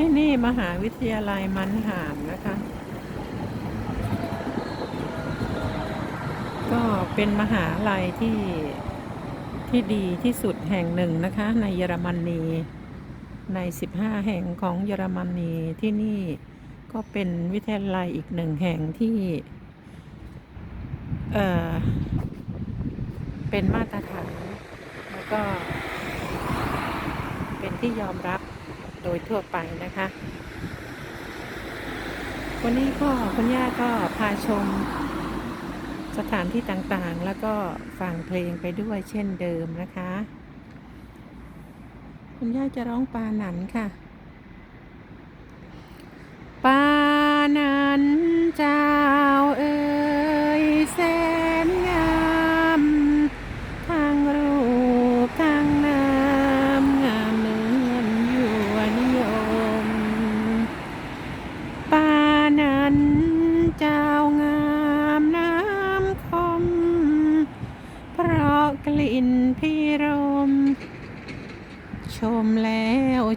ที่นี่มหาวิทยาลัยมันหามนะคะ ก็เป็นมหาลัยที่ที่ดีที่สุดแห่งหนึ่งนะคะ ในเยอรมนีใน 15 แห่งของเยอรมนีที่นี่ก็เป็นวิทยาลัยอีกหนึ่งแห่งที่เอ่อเป็นมาตรฐานแล้วก็เป็นที่ยอมรับ โดยทั่วไปนะคะ วันนี้ก็คุณย่าก็พาชมสถานที่ต่างๆ แล้วก็ฟังเพลงไปด้วยเช่นเดิมนะคะ คุณย่าจะร้องปาหนันค่ะ ปานันเจ้าเอ๋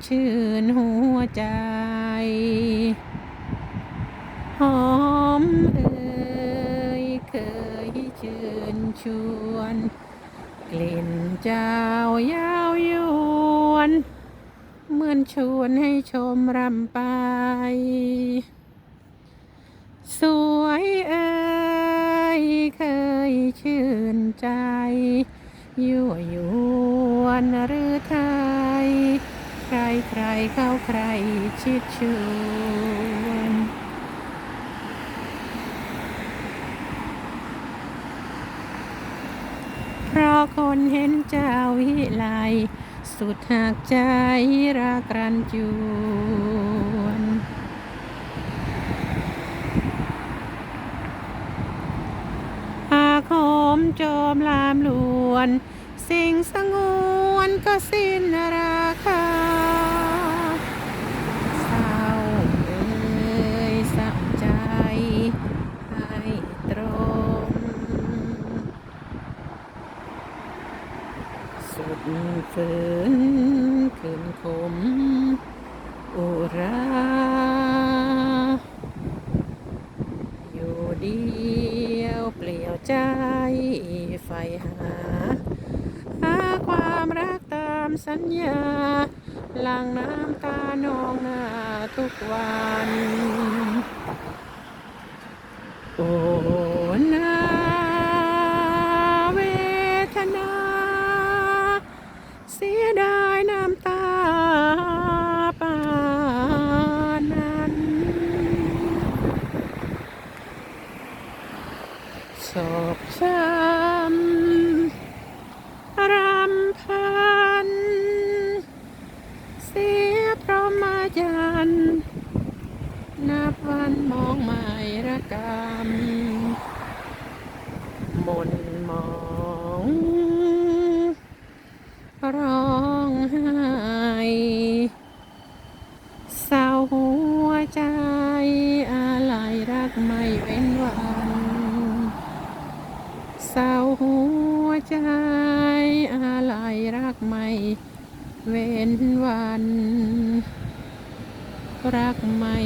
ชื่นหัวใจหอมเอ่ยเคยชื่นชวน กลิ่นเจ้ายาวยวนเหมือนชวนให้ชมรำไป สวยเอ่ยเคยชื่นใจยั่วยวนหรือไทยใครใครเข้าใครชิดชวนเพราะคนเห็นเจ้าวิไลสุดหักใจรักรันจวนหากโหมโจมลามลวน สิ่งสงวนก็สิ้นราคาเศร้าเอ่ยสับใจ ให้ตรง สุด ฝืนคืนคมอุราอยู่เดียวเปลี่ยวใจไฟหา หาความรักตามสัญญาหลังน้ำตานองหน้าทุกวัน โอ้นาเวทนา เสียดายน้ำตาปานนั้น ศอก ช้ำรำพัน เสียเพราะมายัน นับวันมองไม่ระกำมนมอง ร้องไห้เศร้าหัวใจอะไรรักไม่เว้นวัน เศร้าหัวใจอะไรรักไม่เว้นวัน รักไม่